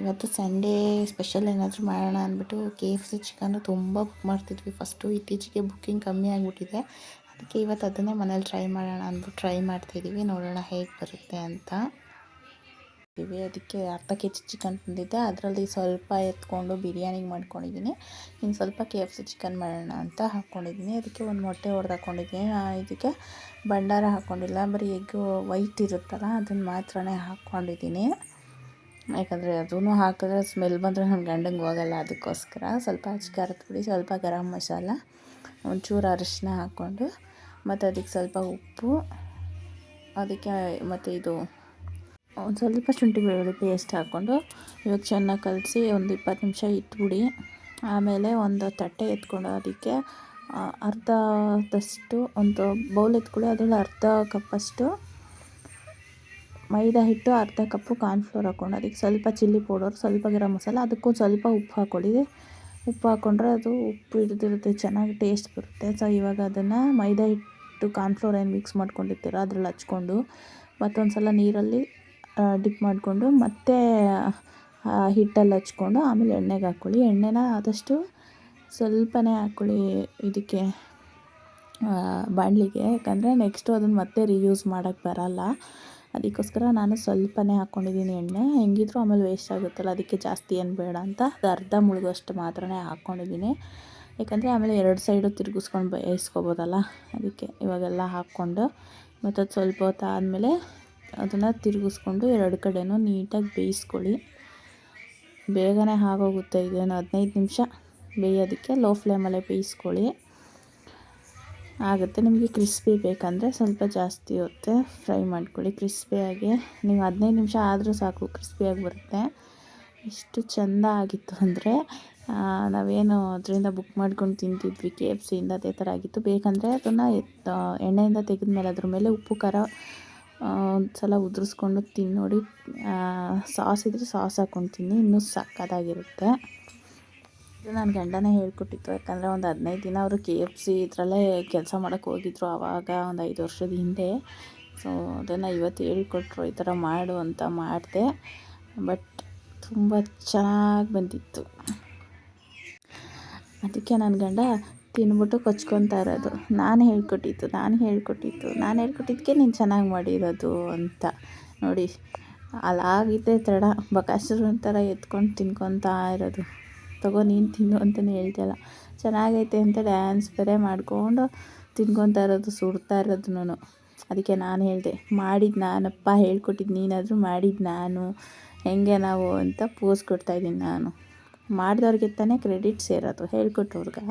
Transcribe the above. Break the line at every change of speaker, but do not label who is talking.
ಇವತ್ತು Sunday special ಏನಾದರೂ ಮಾಡೋಣ ಅಂದ್ಬಿಟ್ಟು ಕೆ ಎಫ್ ಸಿ ಚಿಕನ್ನು ತುಂಬ ಬುಕ್ ಮಾಡ್ತಿದ್ವಿ. ಫಸ್ಟು ಇತ್ತೀಚೆಗೆ ಬುಕ್ಕಿಂಗ್ ಕಮ್ಮಿ ಆಗಿಬಿಟ್ಟಿದೆ. ಅದಕ್ಕೆ ಇವತ್ತು ಅದನ್ನೇ ಮನೇಲಿ ಟ್ರೈ ಮಾಡೋಣ ಅಂದ್ಬಿಟ್ಟು ಟ್ರೈ ಮಾಡ್ತಿದ್ದೀವಿ ನೋಡೋಣ ಹೇಗೆ ಬರುತ್ತೆ ಅಂತ. ಇವೆ ಅದಕ್ಕೆ ಅರ್ಧ ಕೆ ಜಿ ಚಿಕನ್ ತಂದಿದ್ದೆ. ಅದರಲ್ಲಿ ಸ್ವಲ್ಪ ಎತ್ಕೊಂಡು ಬಿರಿಯಾನಿಗೆ ಮಾಡ್ಕೊಂಡಿದ್ದೀನಿ. ಇನ್ನು ಸ್ವಲ್ಪ ಕೆ ಎಫ್ ಸಿ ಚಿಕನ್ ಮಾಡೋಣ ಅಂತ ಹಾಕ್ಕೊಂಡಿದ್ದೀನಿ. ಅದಕ್ಕೆ ಒಂದು ಮೊಟ್ಟೆ ಹೊಡೆದು ಹಾಕ್ಕೊಂಡಿದ್ದೀನಿ. ಇದಕ್ಕೆ ಭಂಡಾರ ಹಾಕ್ಕೊಂಡಿಲ್ಲ. ಬರೀ ಎಗ್ ವೈಟ್ ಇರುತ್ತಲ್ಲ, ಅದನ್ನು ಮಾತ್ರನೇ ಹಾಕ್ಕೊಂಡಿದ್ದೀನಿ. ಯಾಕಂದರೆ ಅದೂ ಹಾಕಿದ್ರೆ ಸ್ಮೆಲ್ ಬಂದರೆ ನನ್ನ ಗಂಡಂಗೆ ಹೋಗಲ್ಲ ಅದಕ್ಕೋಸ್ಕರ. ಸ್ವಲ್ಪ ಅಚ್ಚ ಖಾರದ ಪುಡಿ, ಸ್ವಲ್ಪ ಗರಂ ಮಸಾಲ, ಒಂಚೂರು ಅರಿಶಿನ ಹಾಕ್ಕೊಂಡು, ಮತ್ತು ಅದಕ್ಕೆ ಸ್ವಲ್ಪ ಉಪ್ಪು, ಅದಕ್ಕೆ ಮತ್ತು ಇದು, ಒಂದು ಸ್ವಲ್ಪ ಶುಂಠಿ ಬೆಳ್ಳುಳ್ಳಿ ಪೇಸ್ಟ್ ಹಾಕ್ಕೊಂಡು, ಇವಾಗ ಚೆನ್ನಾಗಿ ಕಲಸಿ ಒಂದು ಇಪ್ಪತ್ತು ನಿಮಿಷ ಇಟ್ಬಿಡಿ. ಆಮೇಲೆ ಒಂದು ತಟ್ಟೆ ಎತ್ಕೊಂಡು ಅದಕ್ಕೆ ಅರ್ಧದಷ್ಟು ಒಂದು ಬೌಲ್ ಎತ್ಕೊಳ್ಳಿ, ಅದರಲ್ಲಿ ಅರ್ಧ ಕಪ್ಪಷ್ಟು ಮೈದಾ ಹಿಟ್ಟು, ಅರ್ಧ ಕಪ್ಪು ಕಾರ್ನ್ಫ್ಲೋರ್ ಹಾಕ್ಕೊಂಡು ಅದಕ್ಕೆ ಸ್ವಲ್ಪ ಚಿಲ್ಲಿ ಪೌಡರ್, ಸ್ವಲ್ಪ ಗರಂ ಮಸಾಲ, ಅದಕ್ಕೂ ಸ್ವಲ್ಪ ಉಪ್ಪು ಹಾಕ್ಕೊಳ್ಳಿ. ಉಪ್ಪು ಹಾಕ್ಕೊಂಡ್ರೆ ಅದು ಉಪ್ಪು ಹಿಡಿದಿರುತ್ತೆ, ಚೆನ್ನಾಗಿ ಟೇಸ್ಟ್ ಬರುತ್ತೆ. ಸೊ ಇವಾಗ ಅದನ್ನು ಮೈದಾ ಹಿಟ್ಟು, ಕಾರ್ನ್ಫ್ಲೋರ್ ಏನು ಮಿಕ್ಸ್ ಮಾಡ್ಕೊಂಡಿರ್ತೀರ ಅದ್ರಲ್ಲಿ ಹಚ್ಕೊಂಡು ಮತ್ತೊಂದು ಸಲ ನೀರಲ್ಲಿ ಡಿಪ್ ಮಾಡಿಕೊಂಡು ಮತ್ತೆ ಹಿಟ್ಟಲ್ಲಿ ಹಚ್ಕೊಂಡು ಆಮೇಲೆ ಎಣ್ಣೆಗೆ ಹಾಕ್ಕೊಳ್ಳಿ. ಎಣ್ಣೆನ ಆದಷ್ಟು ಸ್ವಲ್ಪನೇ ಹಾಕ್ಕೊಳ್ಳಿ ಇದಕ್ಕೆ ಬಾಣಲಿಗೆ. ಯಾಕಂದರೆ ನೆಕ್ಸ್ಟು ಅದನ್ನು ಮತ್ತೆ ರೀಯೂಸ್ ಮಾಡೋಕ್ಕೆ ಬರಲ್ಲ. ಅದಕ್ಕೋಸ್ಕರ ನಾನು ಸ್ವಲ್ಪನೇ ಹಾಕ್ಕೊಂಡಿದ್ದೀನಿ ಎಣ್ಣೆ. ಹೆಂಗಿದ್ರು ಆಮೇಲೆ ವೇಸ್ಟ್ ಆಗುತ್ತಲ್ಲ, ಅದಕ್ಕೆ ಜಾಸ್ತಿ ಏನು ಬೇಡ ಅಂತ ಅದು ಅರ್ಧ ಮುಳುಗೋಷ್ಟು ಮಾತ್ರ ಹಾಕ್ಕೊಂಡಿದ್ದೀನಿ ಯಾಕಂದರೆ ಆಮೇಲೆ ಎರಡು ಸೈಡು ತಿರುಗಿಸ್ಕೊಂಡು ಬೇಯಿಸ್ಕೊಬೋದಲ್ಲ, ಅದಕ್ಕೆ ಇವಾಗೆಲ್ಲ ಹಾಕ್ಕೊಂಡು ಮತ್ತು ಅದು ಸ್ವಲ್ಪ ಹೊತ್ತು ಆದಮೇಲೆ ಅದನ್ನು ತಿರುಗಿಸ್ಕೊಂಡು ಎರಡು ಕಡೆಯೂ ನೀಟಾಗಿ ಬೇಯಿಸ್ಕೊಳ್ಳಿ. ಬೇಗನೆ ಆಗೋಗುತ್ತೆ, ಇದೇನು ಹದಿನೈದು ನಿಮಿಷ ಬೇಯೋದಕ್ಕೆ ಲೋ ಫ್ಲೇಮಲ್ಲೇ ಬೇಯಿಸ್ಕೊಳ್ಳಿ. ಆಗುತ್ತೆ. ನಿಮಗೆ ಕ್ರಿಸ್ಪಿ ಬೇಕಂದರೆ ಸ್ವಲ್ಪ ಜಾಸ್ತಿ ಹೊತ್ತೆ ಫ್ರೈ ಮಾಡ್ಕೊಳ್ಳಿ. ಕ್ರಿಸ್ಪಿಯಾಗಿ ನೀವು ಹದಿನೈದು ನಿಮಿಷ ಆದರೂ ಸಾಕು ಕ್ರಿಸ್ಪಿಯಾಗಿ ಬರುತ್ತೆ. ಎಷ್ಟು ಚೆಂದ ಆಗಿತ್ತು ಅಂದರೆ ನಾವೇನು ಅದರಿಂದ ಬುಕ್ ಮಾಡ್ಕೊಂಡು ತಿಂತಿದ್ವಿ ಕೆ ಎಫ್ ಸಿಯಿಂದ ಅದೇ ಥರ ಆಗಿತ್ತು. ಬೇಕಂದರೆ ಅದನ್ನು ಎಣ್ಣೆಯಿಂದ ತೆಗೆದ ಮೇಲೆ ಅದ್ರ ಮೇಲೆ ಉಪ್ಪು, ಖಾರ ಒಂದು ಸಲ ಉದುರಿಸ್ಕೊಂಡು ತಿನ್ನೋಡಿ ನೋಡಿ ಸಾಸ್ ಇದ್ದರೆ ಸಾಸ್ ಹಾಕ್ಕೊಂಡು ತಿನ್ನಿ, ಇನ್ನೂ ಸಕ್ಕತ್ತಾಗಿರುತ್ತೆ ಇದು ನನ್ನ ಗಂಡನೇ ಹೇಳ್ಕೊಟ್ಟಿತ್ತು. ಯಾಕಂದರೆ ಒಂದು ಹದಿನೈದು ದಿನ ಅವರು ಕೆ ಎಫ್ ಸಿ ಇದರಲ್ಲೇ ಕೆಲಸ ಮಾಡೋಕ್ಕೆ ಹೋಗಿದ್ರು ಆವಾಗ ಒಂದು ಐದು ವರ್ಷದ ಹಿಂದೆ. ಸೊ ಅದನ್ನು ಇವತ್ತು ಹೇಳ್ಕೊಟ್ರು ಈ ಥರ ಮಾಡು ಅಂತ ಮಾಡಿದೆ. ಬಟ್ ತುಂಬ ಚೆನ್ನಾಗಿ ಬಂದಿತ್ತು. ಅದಕ್ಕೆ ನನ್ನ ಗಂಡ ತಿನ್ಬಿಟ್ಟು ಕೊಚ್ಕೊತಾ ಇರೋದು. ನಾನು ಹೇಳ್ಕೊಟ್ಟಿತ್ತು ನಾನು ಹೇಳ್ಕೊಟ್ಟಿತ್ತು ನಾನು ಹೇಳ್ಕೊಟ್ಟಿದ್ದಕ್ಕೆ ನೀನು ಚೆನ್ನಾಗಿ ಮಾಡಿರೋದು ಅಂತ. ನೋಡಿ ಅಲ್ಲಾಗಿದ್ದೆ ತಡ. ಬಕಾಸುರನ ಒಂಥರ ಎತ್ಕೊಂಡು ತಿನ್ಕೊತಾ ಇರೋದು. ತಗೋ, ನೀನು ತಿನ್ನು ಅಂತಲೇ ಹೇಳ್ತಾಯಿಲ್ಲ. ಚೆನ್ನಾಗೈತೆ ಅಂತ ಡ್ಯಾನ್ಸ್ ಬೇರೆ ಮಾಡಿಕೊಂಡು ತಿನ್ಕೊತಾ ಇರೋದು, ಸುಡ್ತಾ ಇರೋದು ಅದಕ್ಕೆ ನಾನು ಹೇಳಿದೆ ಮಾಡಿದ್ದು ನಾನಪ್ಪ ಹೇಳ್ಕೊಟ್ಟಿದ್ದು ನೀನಾದರೂ ಮಾಡಿದ್ದು ನಾನು. ಹೆಂಗೆ ನಾವು ಅಂತ ಪೋಸ್ ಕೊಡ್ತಾಯಿದ್ದೀನಿ ನಾನು. ಮಾಡಿದವ್ರಿಗೆ ತಾನೇ ಕ್ರೆಡಿಟ್ ಸೇರೋದು, ಹೇಳ್ಕೊಟ್ಟವ್ರಿಗೆ.